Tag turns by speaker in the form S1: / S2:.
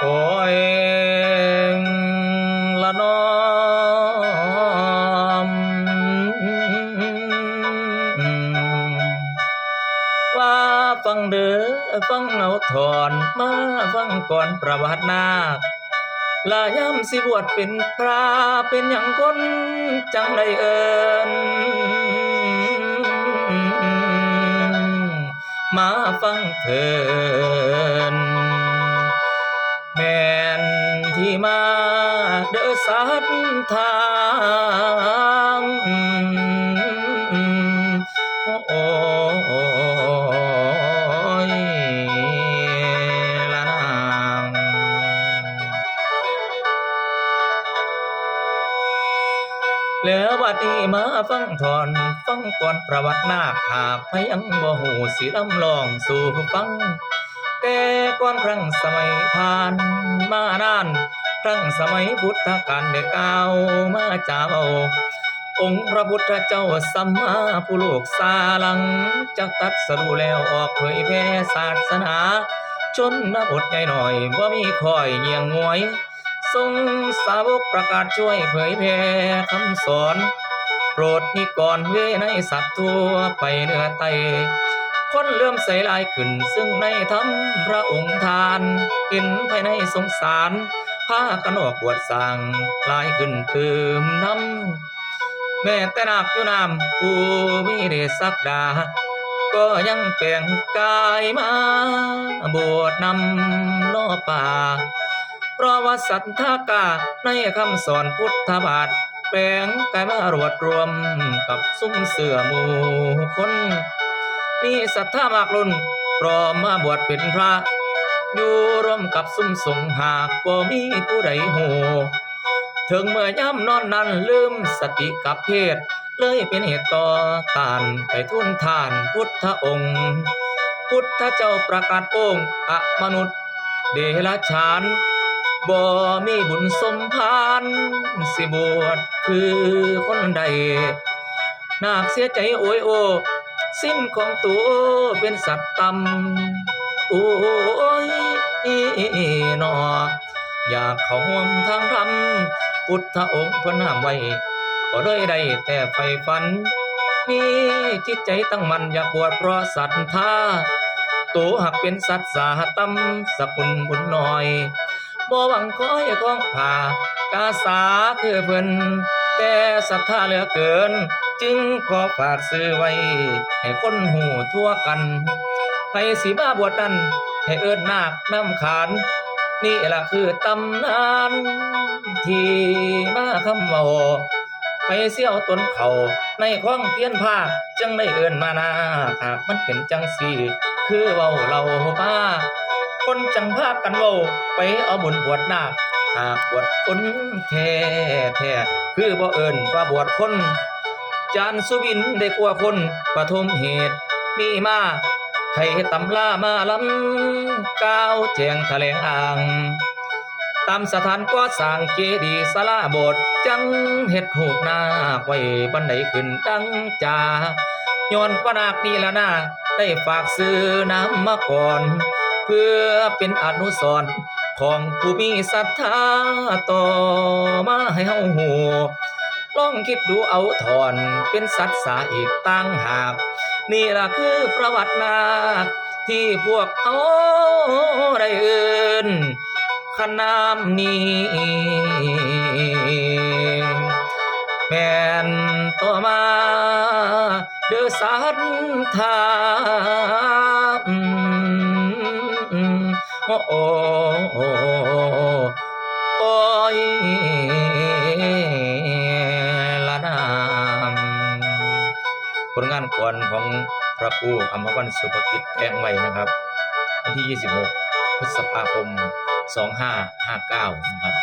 S1: ขอเองละน้อมว่าฟังเดือฟังเอาถอนมาฟังก่อนประวัตินาลาย่ำสิบวดเป็นพระเป็นอย่างคนจังไรเอิญมาฟังเถิน นที่มาเด้อสัทธาโอ้ยละนางแล้วบัดนี้มาฟังถอนฟังก่อนประวัตินาคหากพยังบ่หูสิลำลองสู่ฟัง แต่ก่อนครั้งสมัยผ่านมานานครั้งสมัยพุทธกาลได้กล่าวมาเจ้า องค์พระพุทธเจ้าสัมมาผู้โลกสาลังจักตัดสรู้แล้วออกเผยแผ่ศาสนา ชนนบทใหญ่หน่อยบ่ามีคอยเงียงงวย ทรงสาวกประกาศช่วยเผยแผ่คำสอน โปรดนิกรเวในสัตว์ทั่วไปเหนือไต เลื่อมใสลายขึ้น ซึ่งในธรรมพระองค์ทานเห็นภายในสงสารพากันออกบวชสั่งลายขึ้นเติมน้ำแม่แต่นาคอยู่น้ำผู้มีเดชศักดา ก็ยังแปลงกายมาบวชนำนอป่า เพราะว่าสัทธากาในคำสอนพุทธบาทแปลงกายมารวดรวมกับซุ้มเสือหมูคน มีศรัทธามากลุ่นพร้อมมาบวชเป็นพระ อยู่ร่วมกับซุ้มสงหากบ่มีผู้ใดหูถึงเมื่อย่ำนอนนั้นลืมสติกับเพศ เลยเป็นเหตุต่อตานไปทุนทานพุทธองค์ พุทธเจ้าประกาศโป้งอะมนุษย์ เดรัจฉานบ่มีบุญสมพานสิบวชคือคนใดนาคเสียใจโอยโอ สิ้นของตัวเป็นสัตว์ต่ำโอ้ยนออยากเข้าห่วมทางธรรมพุทธองค์พิ่นห้ามไว้ก็เลยได้แต่ไฟฝัน มีจิตใจตั้งมันอยากบวชเพราะศรัทธาตัวหักเป็นสัตว์สาตำสกุลบุญน้อยบ่หวังคอยของผ่ากาสาคือเพิ่นแต่ศรัทธาเหลือเกิน จึงขอฝากซื้อไว้ ให้คนหูทั่วกันไปสีมาบวชนั้นให้เอิ้นนาคน้ำขาน นี่ล่ะคือตำนาน ที่มาคำเว้าไปเสี่ยวตนเขาในข้องเพียนผ้าจังได้เอิ้นมานาหากมันเป็นจังสี่คือเว้าเรามาคนจังพากันเว้าไปเอาบุญบวชนาคหากบวชคนแท้แท้คือบ่เอิ้นว่าบวชคน จานสุวินได้กว่าคนปฐมเหตุ มีมาใครตำลามาลำก้าวแจงแถลงอ่างตามสถานก่อสร้างเจดีย์ศาลาบสถ์จังเฮ็ดหูกนาไว้บันไดขึ้นดังจาย้อนว่านาคนี่ละนาได้ฝากซื้อน้ำมาก่อน เพื่อเป็นอนุสรณ์ของผู้มีศรัทธาต่อมาให้เฮาหู ลองคิดดูเอาถอนเป็นสัตว์สาอีกตั้งหาก นี่ล่ะคือประวัตินาคที่พวกเขาได้เอิ้นขนามนี้แม่นต่อมาเดือสัทา ก่อนของพระครูอมรวันสุภกิจแองไว้นะครับ วันที่ 26 พฤษภาคม 2559 นะครับ